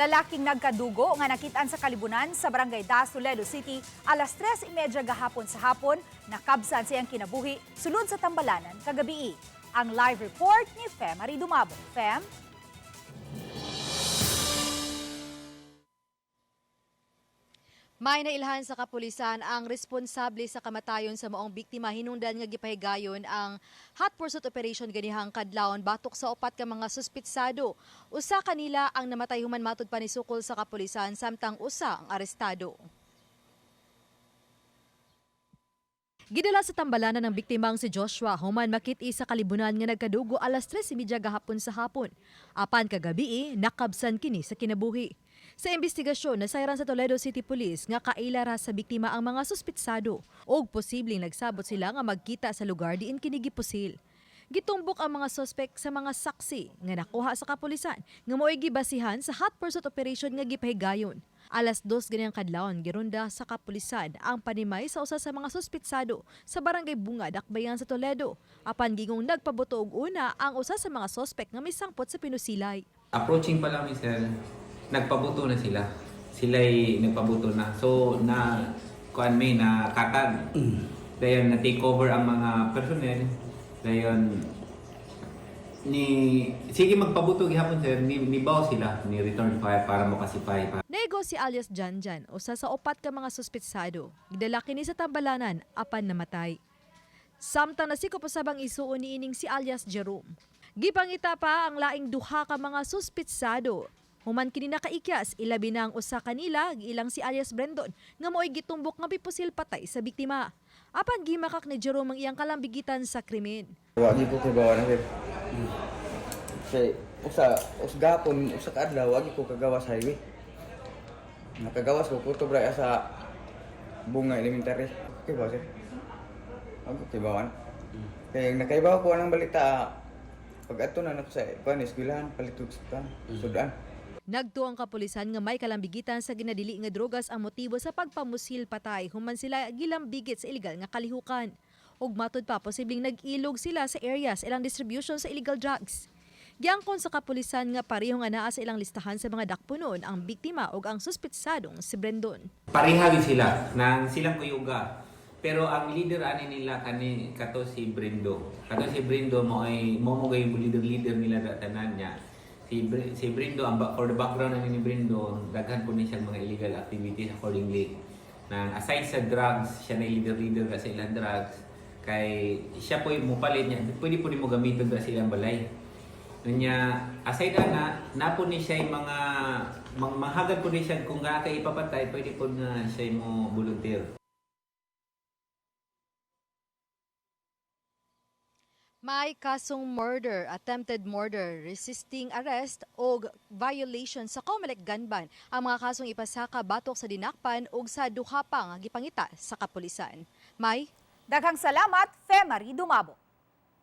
Lalaking nagkadugo nga nakitaan sa kalibunan sa barangay Das, Toledo City alas 3.30 gahapon sa hapon, nakabsan siyang kinabuhi sulod sa tambalanan kagabi. Ang live report ni Fem Marie Dumabo. Fem? May nailhan sa kapulisan ang responsable sa kamatayon sa maong biktima hinungdan nga gipahigayon ang hot pursuit operation ganihang kadlawon batok sa upat ka mga suspitsado. Usa kanila ang namatay human matud pa ni sukol sa kapulisan samtang usa ang arestado. Gidala sa tambalanan ng biktimang si Joshua, human makit-i sa kalibunan nga nagkadugo alas 3.30 gahapon sa hapon. Apan kagabi, nakabsan kini sa kinabuhi. Sa investigasyon, nasayran sa Toledo City Police nga kailara sa biktima ang mga suspitsado o posibleng nagsabot sila nga magkita sa lugar diin kini gipusil. Gitumbok ang mga suspek sa mga saksi nga nakuha sa kapulisan nga mo'y gibasihan sa hot pursuit operation nga gipahigayon. Alas dos ganyang kadlawon gironda sa kapulisan ang panimay sa usa sa mga suspitsado sa barangay Bungad, Akbayan sa Toledo. Apan gingong nagpabuto og una ang usa sa mga suspek nga misangpot sa pinusilay. approaching pa lang sir, nagpabuto na sila. Sila'y nagpabuto na. So, na, kuan may, na katag. Dayon, na take over ang mga personnel. Dayon, ni, sige magpabuto gihapon sir, ni, ni baw sila, ni return fire para makasipay pa. Nego si alias Janjan, usa sa upat ka mga suspitsado. Gidala kini sa tambalanan apan namatay. Samtang nasiko pa sabang isuon ni ining si alias Jerome. Gipangita pa ang laing duha ka mga suspitsado. Human kini nakaikyas, ilabi na ang usa kanila, giilang si alias Brandon, nga mo'y gitumbok nga pipusil patay sa biktima. Apan gimakak ni Jerome ang iyang kalambigitan sa krimen. Wagi ko kay bawa na kay. Kay usa us gapon usa ka adlaw wagi ko kagawas highway. Nakagawas ko ko to bra sa bunga elementary. Kay bawa sir. Ako kay bawan. Kay nakaibaw ko anang balita pag ato na nako sa kuan eskwelahan palitog sa sudan. Nagto ang kapulisan nga may kalambigitan sa ginadili nga drogas ang motibo sa pagpamusil patay human sila gilambigit sa illegal nga kalihukan. Ug matud pa posibleng nag-ilog sila sa areas ilang distribution sa illegal drugs. Giangkon sa kapulisan nga pareho nga naa sa ilang listahan sa mga dakpunon ang biktima ug ang suspitsadong si Brendon. Parehagi sila, nang silang kuyuga. Pero ang leader ani nila kani kato si Brindo. Kato si Brindo mo ay mo mo gay leader-leader nila tanan niya. Si Br- si Brindo ang ba- for the background ani ni Brindo, daghan po ni siya mga illegal activities accordingly. Nang aside sa drugs, siya na leader-leader ka sa ilang drugs. Kay siya po mo palit niya, pwede po ni mo gamiton sa ilang balay. Kanya, aside ana, napo ni siya yung mga, mang, manghagad po ni siya kung nga kay ipapatay, pwede po na siya yung mo volunteer. May kasong murder, attempted murder, resisting arrest o violation sa Comelec gun ban ang mga kasong ipasaka batok sa dinakpan o sa duha pa nga gipangita sa kapulisan. May Daghang salamat, Fem Marie Dumabo.